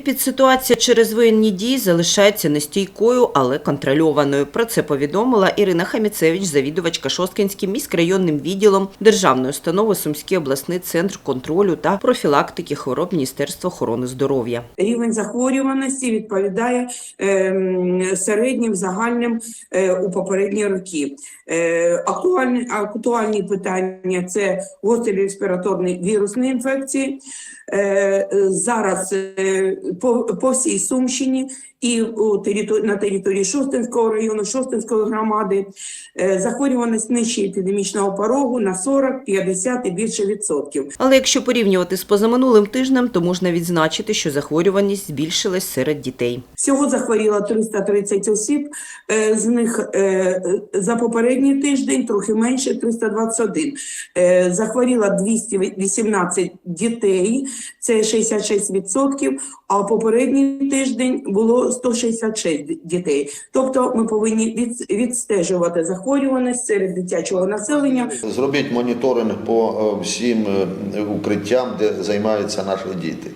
Епідситуація через воєнні дії залишається нестійкою, але контрольованою. Про це повідомила Ірина Хаміцевич, завідувачка Шосткинським міськрайонним відділом Державної установи Сумський обласний центр контролю та профілактики хвороб Міністерства охорони здоров'я. Рівень захворюваності відповідає ем, середнім загальним е, у попередні роки. Е, актуальні, актуальні питання це гострі респіраторні вірусні інфекції. Е, зараз по, по всій Сумщині і у територ- на території Шостинського району, Шостинської громади е, захворюваність нижче епідемічного порогу на 40, 50 і більше відсотків. Але якщо порівнювати з позаминулим тижнем, то можна відзначити, що захворюваність збільшилась серед дітей. Всього захворіло 330 осіб, е, з них е, за попередній тиждень трохи менше 321. Е, Захворіло 218 дітей, це 66%, а попередній тиждень було 166 дітей. Тобто ми повинні від- відстежувати захворюваність серед дитячого населення. Зробіть моніторинг по е, всім е, укриттям, де займаються наші діти.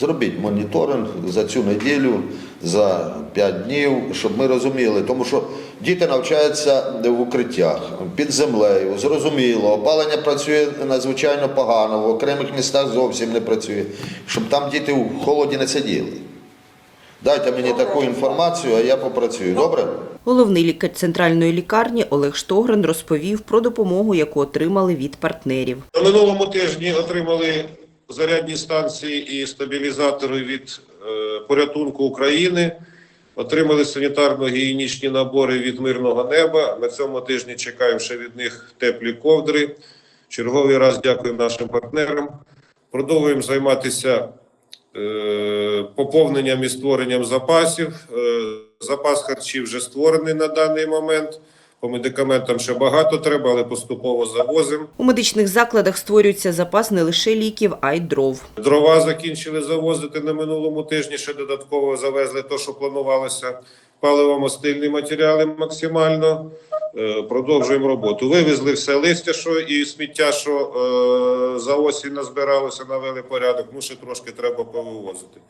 Зробіть моніторинг за цю неділю, за 5 днів, щоб ми розуміли, тому що діти навчаються в укриттях під землею. Зрозуміло, опалення працює надзвичайно погано, в окремих містах зовсім не працює, щоб там діти в холоді не сиділи. Дайте мені таку інформацію, а я попрацюю. Добре? Головний лікар центральної лікарні Олег Штогрин розповів про допомогу, яку отримали від партнерів. На минулому тижні отримали зарядні станції і стабілізатори від е, порятунку України. Отримали санітарно-гігієнічні набори від мирного неба. На цьому тижні чекаємо ще від них теплі ковдри. Черговий раз дякуємо нашим партнерам. Продовжуємо займатися е, поповненням і створенням запасів. Е, запас харчів вже створений на даний момент. По медикаментам ще багато треба, але поступово завозимо. У медичних закладах створюється запас не лише ліків, а й дров. Дрова закінчили завозити на минулому тижні. Ще додатково завезли те, що планувалося. Паливо-мастильні матеріали максимально. Е, Продовжуємо роботу. Вивезли все листя, що і сміття, що е, за осінь назбиралося, навели порядок. Ну ще трошки треба повивозити.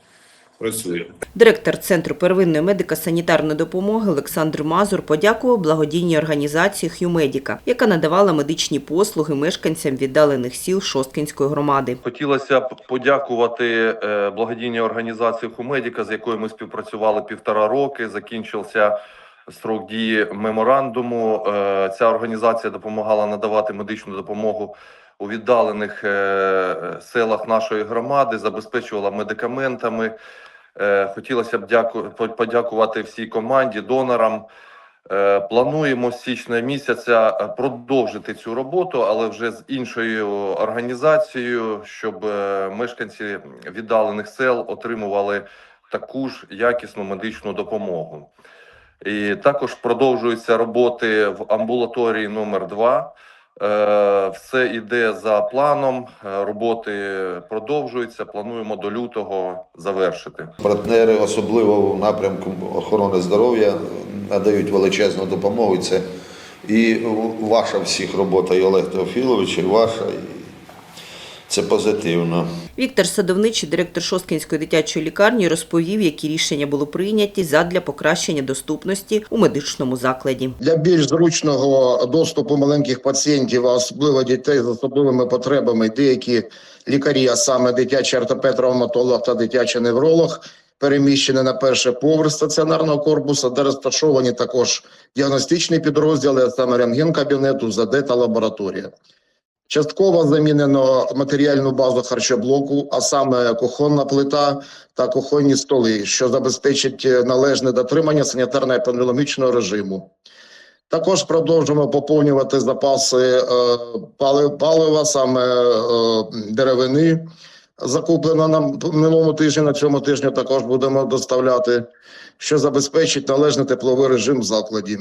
Працюємо. Директор Центру первинної медико-санітарної допомоги Олександр Мазур подякував благодійній організації «Х'юмедіка», яка надавала медичні послуги мешканцям віддалених сіл Шосткинської громади. Хотілося б подякувати е, благодійній організації Хумедіка, з якою ми співпрацювали півтора роки. Закінчився строк дії меморандуму. Е, Ця організація допомагала надавати медичну допомогу у віддалених е, селах нашої громади, забезпечувала медикаментами. Е, Хотілося б дяку- подякувати всій команді, донорам. Е, Плануємо з січня місяця е, продовжити цю роботу, але вже з іншою організацією, щоб мешканці віддалених сел отримували таку ж якісну медичну допомогу. І також продовжуються роботи в амбулаторії номер 2 Е, Все йде за планом. е, Роботи продовжуються. Плануємо до лютого завершити. Партнери, особливо в напрямку охорони здоров'я, надають величезну допомогу. Це і ваша всіх робота, і Олег Теофілович, і ваша. Це позитивно. Віктор Садовничий, директор Шосткинської дитячої лікарні, розповів, які рішення були прийняті задля покращення доступності у медичному закладі. для більш зручного доступу маленьких пацієнтів, а особливо дітей з особливими потребами, деякі лікарі, а саме дитячий ортопед, травматолог та дитячий невролог, переміщені на перший поверх стаціонарного корпусу, де розташовані також діагностичні підрозділи, а саме рентген-кабінет, УЗД та лабораторія. Частково замінено матеріальну базу харчоблоку, а саме кухонна плита та кухонні столи, що забезпечить належне дотримання санітарно-епідеміологічного режиму. Також продовжуємо поповнювати запаси е, палива, саме е, деревини. Закуплено на минулому тижні, на цьому тижні також будемо доставляти, що забезпечить належний тепловий режим в закладі.